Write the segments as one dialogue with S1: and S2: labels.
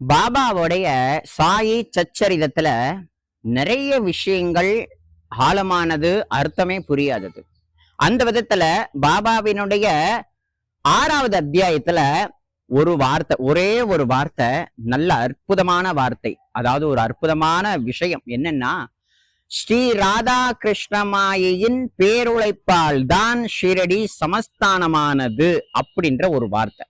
S1: பாபாவுடைய சாயி சச்சரிதத்துல நிறைய விஷயங்கள் ஆழமானது அர்த்தமே புரியாதது. அந்த விதத்துல பாபாவினுடைய ஆறாவது அத்தியாயத்துல ஒரு வார்த்தை ஒரே ஒரு வார்த்தை நல்ல அற்புதமான வார்த்தை. அதாவது ஒரு அற்புதமான விஷயம் என்னன்னா ஸ்ரீ ராதா கிருஷ்ணமாயின் பேருழைப்பால் தான் ஷிரடி சமஸ்தானமானது அப்படின்ற ஒரு வார்த்தை.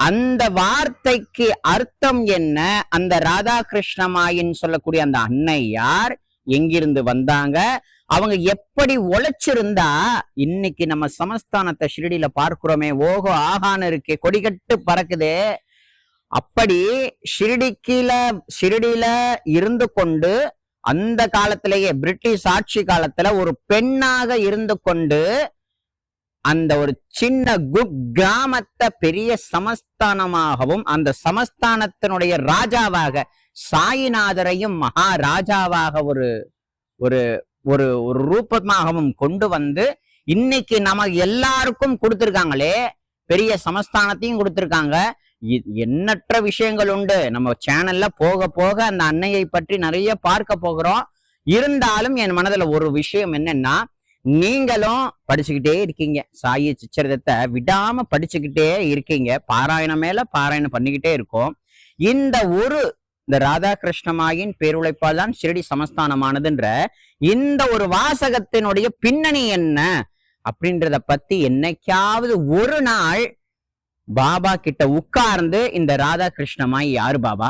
S1: அந்த வார்த்தைக்கு அர்த்தம் என்ன? அந்த ராதாகிருஷ்ணமாயின் சொல்லக்கூடிய அந்த அன்னை யார்? எங்கிருந்து வந்தாங்க? அவங்க எப்படி உழைச்சிருந்தா? இன்னைக்கு நம்ம சமஸ்தானத்தை ஷிரடியில பார்க்கிறோமே ஓகோ ஆகான்னு இருக்கே கொடிகட்டு பறக்குதே. அப்படி ஷிரடிக்கில ஷிரடியில இருந்து கொண்டு அந்த காலத்திலேயே பிரிட்டிஷ் ஆட்சி காலத்துல ஒரு பெண்ணாக இருந்து கொண்டு அந்த ஒரு சின்ன குக் கிராமத்தை பெரிய சமஸ்தானமாகவும் அந்த சமஸ்தானத்தினுடைய ராஜாவாக சாயிநாதரையும் மகாராஜாவாக ஒரு ஒரு ஒரு ஒரு ரூபமாகவும் கொண்டு வந்து இன்னைக்கு நமக்கு எல்லாருக்கும் கொடுத்துருக்காங்களே. பெரிய சமஸ்தானத்தையும் கொடுத்துருக்காங்க. எண்ணற்ற விஷயங்கள் உண்டு. நம்ம சேனல்ல போக போக அந்த அன்னையை பற்றி நிறைய பார்க்க போகிறோம். இருந்தாலும் என் மனதில் ஒரு விஷயம் என்னன்னா நீங்களும் படிச்சுக்கிட்டே இருக்கீங்க. சாயி சிச்சரிதத்தை விடாம படிச்சுக்கிட்டே இருக்கீங்க. பாராயணம் மேல பாராயணம் பண்ணிக்கிட்டே இருக்கோம். இந்த ஒரு இந்த ராதாகிருஷ்ணமாயின் பேருழைப்பால் தான் ஷிரடி சமஸ்தானமானதுன்ற இந்த ஒரு வாசகத்தினுடைய பின்னணி என்ன? அப்படின்றத பத்தி என்னைக்காவது ஒரு நாள் பாபா கிட்ட உட்கார்ந்து இந்த ராதா கிருஷ்ணமாய் யாரு பாபா?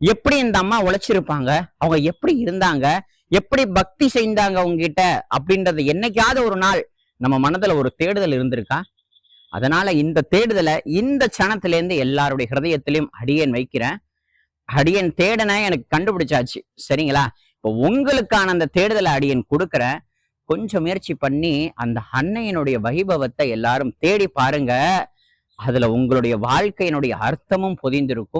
S1: எப்படி இந்த அம்மா உழைச்சிருப்பாங்க? அவங்க எப்படி இருந்தாங்க? எப்படி பக்தி செய்தாங்க உங்ககிட்ட அப்படின்றத என்னைக்காவது ஒரு நாள் நம்ம மனதுல ஒரு தேடுதல் இருந்திருக்கா? அதனால இந்த தேடுதலை இந்த சனத்திலேருந்து எல்லாருடைய ஹிரதயத்திலையும் அடியேன் வைக்கிறேன். அடியன் தேடனை எனக்கு கண்டுபிடிச்சாச்சு. சரிங்களா? இப்போ உங்களுக்கான அந்த தேடுதலை அடியன் கொடுக்குறேன். கொஞ்சம் முயற்சி பண்ணி அந்த அன்னையினுடைய வைபவத்தை எல்லாரும் தேடி பாருங்க. அதுல உங்களுடைய வாழ்க்கையினுடைய அர்த்தமும் பொதிந்திருக்கும்.